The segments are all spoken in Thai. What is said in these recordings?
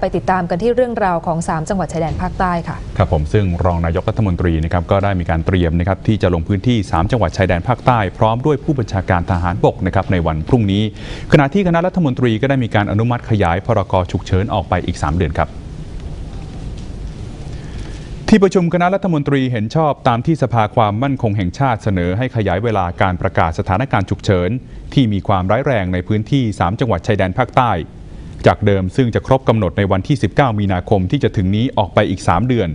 ไปติดตามกันที่เรื่องราวของ 3 จังหวัดชายแดนภาคใต้ค่ะ ครับผมซึ่งรองนายกรัฐมนตรีนะครับก็ได้มีการเตรียมนะครับที่จะลงพื้นที่ 3 จังหวัดชายแดนภาคใต้พร้อมด้วยผู้บัญชาการทหารบกนะครับในวันพรุ่งนี้ ขณะที่คณะรัฐมนตรีก็ได้มีการอนุมัติขยายพรกฉุกเฉินออกไปอีก 3 เดือนครับที่ประชุมคณะรัฐมนตรีเห็นชอบตามที่สภาความมั่นคงแห่งชาติเสนอให้ขยายเวลาการประกาศสถานการณ์ฉุกเฉิน ที่มีความร้ายแรงในพื้นที่ 3 จังหวัดชายแดนภาคใต้ จากเดิมซึ่งจะครบกำหนดในวันที่ 19 มีนาคมที่จะถึงนี้ออกไปอีก 3 เดือน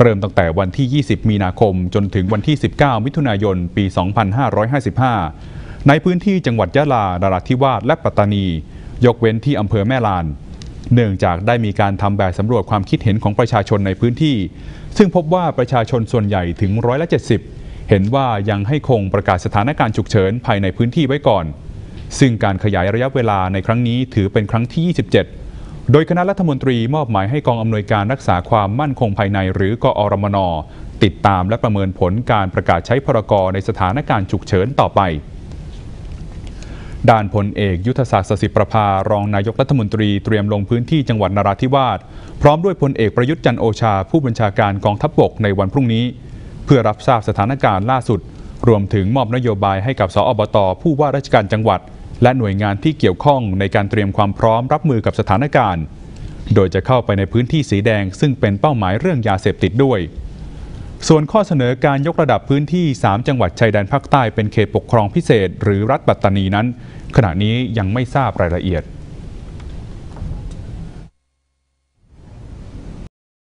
เริ่มตั้งแต่วันที่ 20 มีนาคมจนถึงวันที่ 19 มิถุนายน ปี 2555 ในพื้นที่จังหวัดยะลา นราธิวาส และปัตตานี ยกเว้นที่อำเภอแม่ลาน เนื่องจากได้มีการทำแบบสำรวจความคิดเห็นของประชาชนในพื้นที่ ซึ่งพบว่าประชาชนส่วนใหญ่ถึงร้อยละ 70 เห็นว่ายังให้คงประกาศสถานการณ์ฉุกเฉินภายในพื้นที่ไว้ก่อน ซึ่งการขยายระยะเวลาในครั้งนี้ถือเป็นครั้งที่ 27 โดยคณะรัฐมนตรีมอบหมายให้กองอำนวยการรักษาความมั่นคงภายในหรือกอรมน ติดตามและประเมินผลการประกาศใช้พรกรในสถานการณ์ฉุกเฉินต่อไปด้านพลเอกยุทธศักดิ์สสิประภารองนายกรัฐมนตรีเตรียมลงพื้นที่จังหวัดนราธิวาสพร้อมด้วยพลเอกประยุทธ์จันโอชา ผู้บัญชาการกองทัพบกในวันพรุ่งนี้ เพื่อรับทราบสถานการณ์ล่าสุด รวมถึงมอบนโยบายให้กับสอบตผู้ว่าราชการจังหวัด และหน่วยงานที่เกี่ยวข้องในการเตรียมความพร้อมรับมือกับสถานการณ์ โดยจะเข้าไปในพื้นที่สีแดง ซึ่งเป็นเป้าหมายเรื่องยาเสพติดด้วย ส่วนข้อเสนอการยกระดับพื้นที่ 3 จังหวัดชายแดนภาคใต้เป็นเขตปกครองพิเศษ หรือรัฐปัตตานีนั้น ขณะนี้ยังไม่ทราบรายละเอียด